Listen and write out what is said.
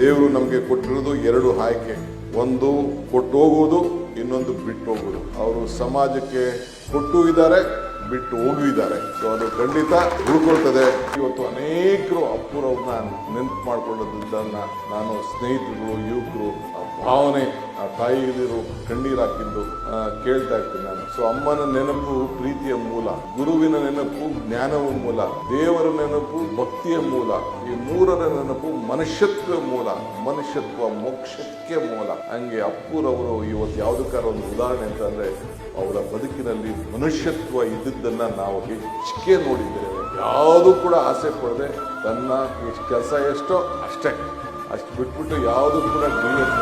ದೇವರು ನಮಗೆ ಕೊಟ್ಟಿರೋದು ಎರಡು ಆಯ್ಕೆ. ಒಂದು ಕೊಟ್ಟು ಹೋಗುವುದು, ಇನ್ನೊಂದು ಬಿಟ್ಟು ಹೋಗುವುದು. ಅವರು ಸಮಾಜಕ್ಕೆ ಕೊಟ್ಟು ಇದ್ದಾರೆ, ಬಿಟ್ಟು ಹೋಗಿದ್ದಾರೆ. ಸೊ ಅದು ಖಂಡಿತ ಉಳ್ಕೊಳ್ತದೆ. ಇವತ್ತು ಅನೇಕರು ಅಪ್ಪುರವ್ರನ್ನ ನೆನ್ಪು ಮಾಡ್ಕೊಳ್ಳೋದ್ರಿಂದ ನಾನು ಸ್ನೇಹಿತರು, ಯುವಕರು, ಆ ಭಾವನೆ ಆ ತಾಯಿಯದಿರು ಕಣ್ಣೀರು ಹಾಕಿದ್ದು ಕೇಳ್ತಾ ಇರ್ತೀನಿ ನಾನು. ಸೊ ಅಮ್ಮನ ನೆನಪು ಪ್ರೀತಿಯ ಮೂಲ, ಗುರುವಿನ ನೆನಪು ಜ್ಞಾನವ ಮೂಲ, ದೇವರ ನೆನಪು ಭಕ್ತಿಯ ಮೂಲ, ಈ ಮೂರರ ನೆನಪು ಮನುಷ್ಯತ್ವ ಮೂಲ, ಮನುಷ್ಯತ್ವ ಮೋಕ್ಷಕ್ಕೆ ಮೂಲ. ಹಂಗೆ ಅಪ್ಪುರವರು ಇವತ್ತು ಯಾವುದಕ್ಕಾರ ಒಂದು ಉದಾಹರಣೆ ಅಂತಂದ್ರೆ ಅವರ ಬದುಕಿನಲ್ಲಿ ಮನುಷ್ಯತ್ವ ಇದ್ದದ್ದನ್ನ ನಾವು ಹೆಚ್ಚಿಗೆ ನೋಡಿದ್ದೇವೆ. ಯಾವುದು ಕೂಡ ಆಸೆ ಪಡದೆ, ತನ್ನ ಕೆಲಸ ಎಷ್ಟೋ ಅಷ್ಟೇ. ಅಷ್ಟು ಬಿಟ್ಬಿಟ್ಟು ಯಾವುದು ಕೂಡ ಎಲ್ಲ